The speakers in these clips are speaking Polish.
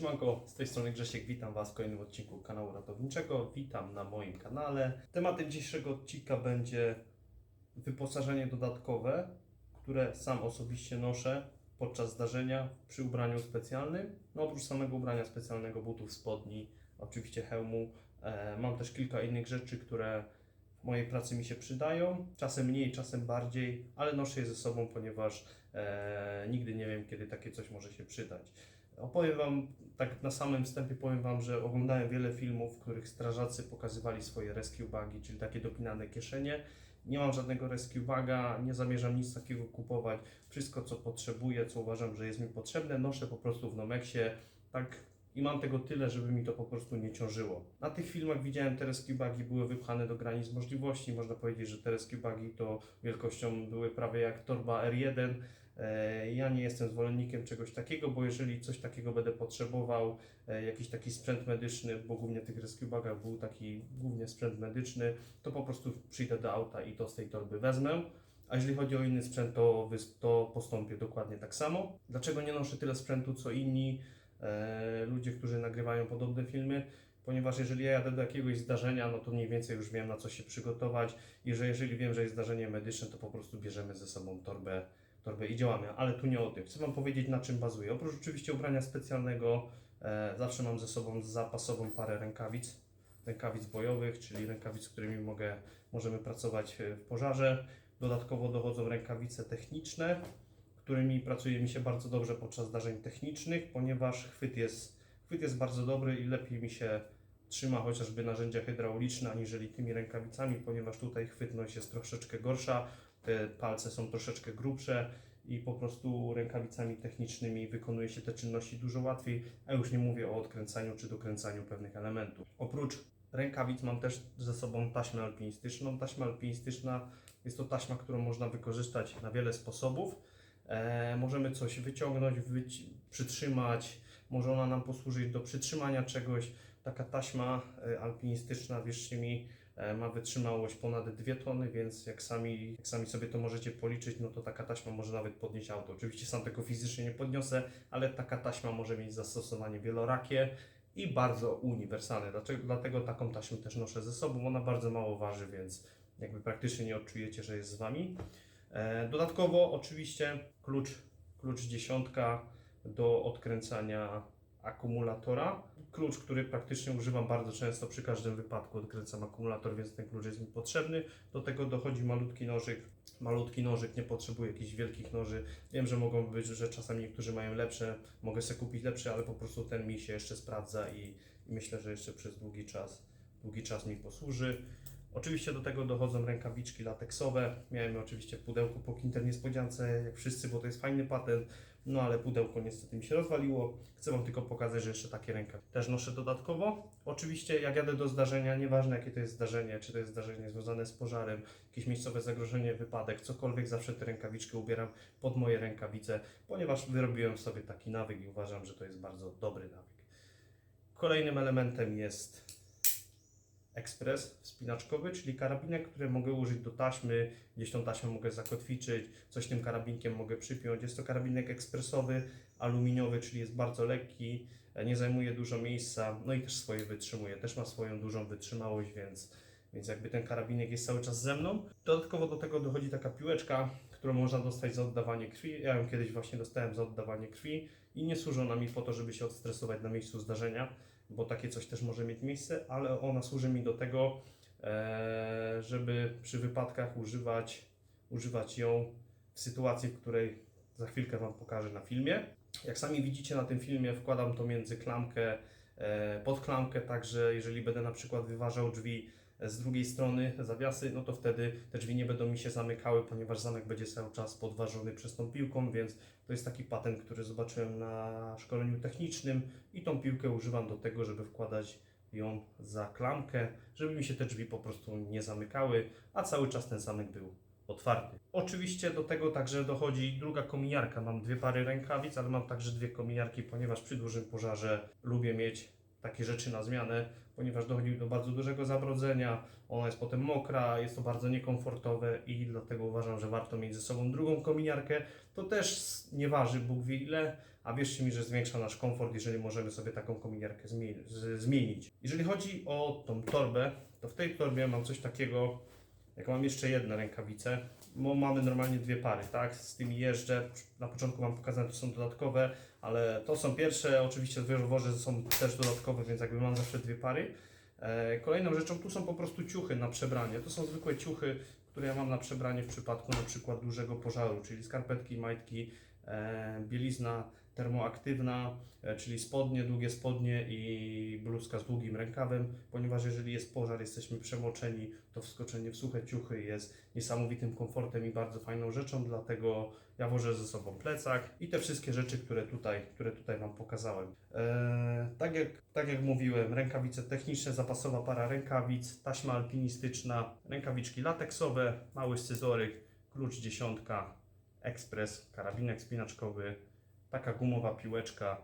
Siemanko, z tej strony Grzesiek, witam Was w kolejnym odcinku kanału ratowniczego. Witam na moim kanale. Tematem dzisiejszego odcinka będzie wyposażenie dodatkowe, które sam osobiście noszę podczas zdarzenia przy ubraniu specjalnym. No oprócz samego ubrania specjalnego, butów, spodni, oczywiście hełmu, e, mam też kilka innych rzeczy, które w mojej pracy mi się przydają. Czasem mniej, czasem bardziej, ale noszę je ze sobą, ponieważ e, nigdy nie wiem, kiedy takie coś może się przydać. Opowiem Wam, tak na samym wstępie powiem Wam, że oglądałem wiele filmów, w których strażacy pokazywali swoje rescue bagi, czyli takie dopinane kieszenie. Nie mam żadnego rescue baga, nie zamierzam nic takiego kupować. Wszystko, co potrzebuję, co uważam, że jest mi potrzebne, noszę po prostu w Nomexie. Tak i mam tego tyle, żeby mi to po prostu nie ciążyło. Na tych filmach widziałem te rescue bagi były wypchane do granic możliwości. Można powiedzieć, że te rescue bagi to wielkością były prawie jak torba R1. E, Ja nie jestem zwolennikiem czegoś takiego, bo jeżeli coś takiego będę potrzebował, e, jakiś taki sprzęt medyczny, bo głównie w tych rescue bagach był taki głównie sprzęt medyczny, to po prostu przyjdę do auta i to z tej torby wezmę. A jeżeli chodzi o inny sprzęt, to, to postąpię dokładnie tak samo. Dlaczego nie noszę tyle sprzętu co inni ludzie, którzy nagrywają podobne filmy? Ponieważ jeżeli ja jadę do jakiegoś zdarzenia, no to mniej więcej już wiem na co się przygotować i że jeżeli wiem, że jest zdarzenie medyczne, to po prostu bierzemy ze sobą torbę, torbę i działamy. Ale tu nie o tym. Chcę Wam powiedzieć na czym bazuję. Oprócz oczywiście ubrania specjalnego, e, zawsze mam ze sobą zapasową parę rękawic rękawic bojowych, czyli rękawic, z którymi mogę, możemy pracować e, w pożarze. Dodatkowo dochodzą rękawice techniczne, którymi pracuje mi się bardzo dobrze podczas zdarzeń technicznych, ponieważ chwyt jest, chwyt jest bardzo dobry i lepiej mi się trzyma chociażby narzędzia hydrauliczne aniżeli tymi rękawicami, ponieważ tutaj chwytność jest troszeczkę gorsza, te palce są troszeczkę grubsze i po prostu rękawicami technicznymi wykonuje się te czynności dużo łatwiej, a już nie mówię o odkręcaniu czy dokręcaniu pewnych elementów. Oprócz rękawic mam też ze sobą taśmę alpinistyczną. Taśma alpinistyczna jest to taśma, którą można wykorzystać na wiele sposobów. E, możemy coś wyciągnąć, wyci- przytrzymać, może ona nam posłużyć do przytrzymania czegoś. Taka taśma e, alpinistyczna, wierzcie mi, e, ma wytrzymałość ponad 2 tony, więc jak sami, jak sami sobie to możecie policzyć, no to taka taśma może nawet podnieść auto. Oczywiście sam tego fizycznie nie podniosę, ale taka taśma może mieć zastosowanie wielorakie i bardzo uniwersalne. Dlaczego, dlatego taką taśmę też noszę ze sobą. Ona bardzo mało waży, więc jakby praktycznie nie odczujecie, że jest z Wami. E, Dodatkowo oczywiście klucz, klucz dziesiątka do odkręcania akumulatora. Klucz, który praktycznie używam bardzo często przy każdym wypadku, odkręcam akumulator, więc ten klucz jest mi potrzebny. Do tego dochodzi malutki nożyk. Malutki nożyk, nie potrzebuję jakichś wielkich noży. Wiem, że mogą być, że czasami niektórzy mają lepsze, mogę sobie kupić lepsze, ale po prostu ten mi się jeszcze sprawdza i, i myślę, że jeszcze przez długi czas, długi czas mi posłuży. Oczywiście do tego dochodzą rękawiczki lateksowe. Miałem oczywiście w pudełku po Kinder Niespodziance, jak wszyscy, bo to jest fajny patent. No ale pudełko niestety mi się rozwaliło. Chcę Wam tylko pokazać, że jeszcze takie rękawiczki też noszę dodatkowo. Oczywiście jak jadę do zdarzenia, nieważne jakie to jest zdarzenie, czy to jest zdarzenie związane z pożarem, jakieś miejscowe zagrożenie, wypadek, cokolwiek, zawsze te rękawiczki ubieram pod moje rękawice, ponieważ wyrobiłem sobie taki nawyk i uważam, że to jest bardzo dobry nawyk. Kolejnym elementem jest ekspres wspinaczkowy, czyli karabinek, który mogę użyć do taśmy, gdzieś tą taśmę mogę zakotwiczyć, coś tym karabinkiem mogę przypiąć. Jest to karabinek ekspresowy, aluminiowy, czyli jest bardzo lekki, e, nie zajmuje dużo miejsca, no i też swoje wytrzymuje, też ma swoją dużą wytrzymałość, więc, więc jakby ten karabinek jest cały czas ze mną. Dodatkowo do tego dochodzi taka piłeczka, którą można dostać za oddawanie krwi. Ja ją kiedyś właśnie dostałem za oddawanie krwi i nie służy ona mi po to, żeby się odstresować na miejscu zdarzenia, bo takie coś też może mieć miejsce, ale ona służy mi do tego, e, żeby przy wypadkach używać, używać ją w sytuacji, w której za chwilkę Wam pokażę na filmie. Jak sami widzicie na tym filmie, wkładam to między klamkę, e, pod klamkę, także jeżeli będę na przykład wyważał drzwi z drugiej strony zawiasy, no to wtedy te drzwi nie będą mi się zamykały, ponieważ zamek będzie cały czas podważony przez tą piłką, więc to jest taki patent, który zobaczyłem na szkoleniu technicznym i tą piłkę używam do tego, żeby wkładać ją za klamkę, żeby mi się te drzwi po prostu nie zamykały, a cały czas ten zamek był otwarty. Oczywiście do tego także dochodzi druga komijarka. Mam dwie pary rękawic, ale mam także dwie komijarki, ponieważ przy dużym pożarze lubię mieć takie rzeczy na zmianę, ponieważ dochodzi do bardzo dużego zabrodzenia, ona jest potem mokra, jest to bardzo niekomfortowe i dlatego uważam, że warto mieć ze sobą drugą kominiarkę. To też nie waży Bóg wie ile, a wierzcie mi, że zwiększa nasz komfort, jeżeli możemy sobie taką kominiarkę zmienić. Jeżeli chodzi o tą torbę, to w tej torbie mam coś takiego, jak mam jeszcze jedne rękawice, bo mamy normalnie dwie pary, tak? Z tymi jeżdżę. Na początku mam pokazane, to są dodatkowe, ale to są pierwsze, oczywiście zwożę, są też dodatkowe, więc jakby mam zawsze dwie pary. E, Kolejną rzeczą tu są po prostu ciuchy na przebranie. To są zwykłe ciuchy, które ja mam na przebranie w przypadku na przykład dużego pożaru, czyli skarpetki, majtki, bielizna termoaktywna, e, czyli spodnie, długie spodnie i bluzka z długim rękawem, ponieważ jeżeli jest pożar, jesteśmy przemoczeni, to wskoczenie w suche ciuchy jest niesamowitym komfortem i bardzo fajną rzeczą, dlatego ja wożę ze sobą plecak i te wszystkie rzeczy, które tutaj, które tutaj Wam pokazałem. Eee, tak, jak, tak jak mówiłem, rękawice techniczne, zapasowa para rękawic, taśma alpinistyczna, rękawiczki lateksowe, mały scyzoryk, klucz dziesiątka, ekspres, karabinek spinaczkowy, taka gumowa piłeczka.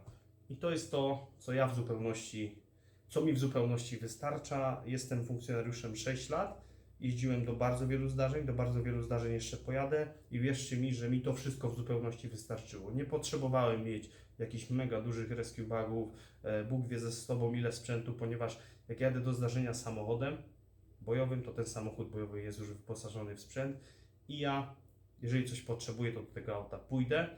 I to jest to, co ja w zupełności, co mi w zupełności wystarcza. Jestem funkcjonariuszem 6 lat, jeździłem do bardzo wielu zdarzeń, do bardzo wielu zdarzeń jeszcze pojadę. I wierzcie mi, że mi to wszystko w zupełności wystarczyło. Nie potrzebowałem mieć jakichś mega dużych rescue bagów, e, Bóg wie ze sobą ile sprzętu, ponieważ jak jadę do zdarzenia samochodem bojowym, to ten samochód bojowy jest już wyposażony w sprzęt. I ja, jeżeli coś potrzebuję, to do tego auta pójdę,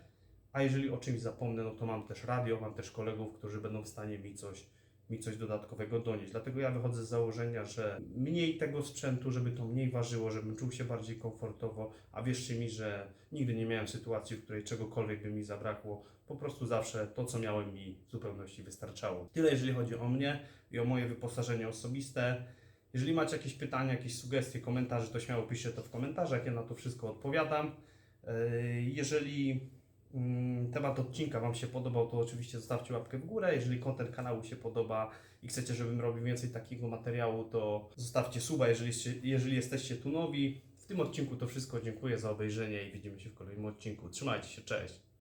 a jeżeli o czymś zapomnę, no to mam też radio, mam też kolegów, którzy będą w stanie mi coś, mi coś dodatkowego donieść. Dlatego ja wychodzę z założenia, że mniej tego sprzętu, żeby to mniej ważyło, żebym czuł się bardziej komfortowo, a wierzcie mi, że nigdy nie miałem sytuacji, w której czegokolwiek by mi zabrakło. Po prostu zawsze to, co miałem mi w zupełności wystarczało. Tyle jeżeli chodzi o mnie i o moje wyposażenie osobiste. Jeżeli macie jakieś pytania, jakieś sugestie, komentarze, to śmiało piszcie to w komentarzach, ja na to wszystko odpowiadam. Yy, Jeżeli mm, temat odcinka Wam się podobał, to oczywiście zostawcie łapkę w górę. Jeżeli kontent kanału się podoba i chcecie, żebym robił więcej takiego materiału, to zostawcie suba, jeżeli, jeżeli jesteście tu nowi. W tym odcinku to wszystko. Dziękuję za obejrzenie i widzimy się w kolejnym odcinku. Trzymajcie się, cześć!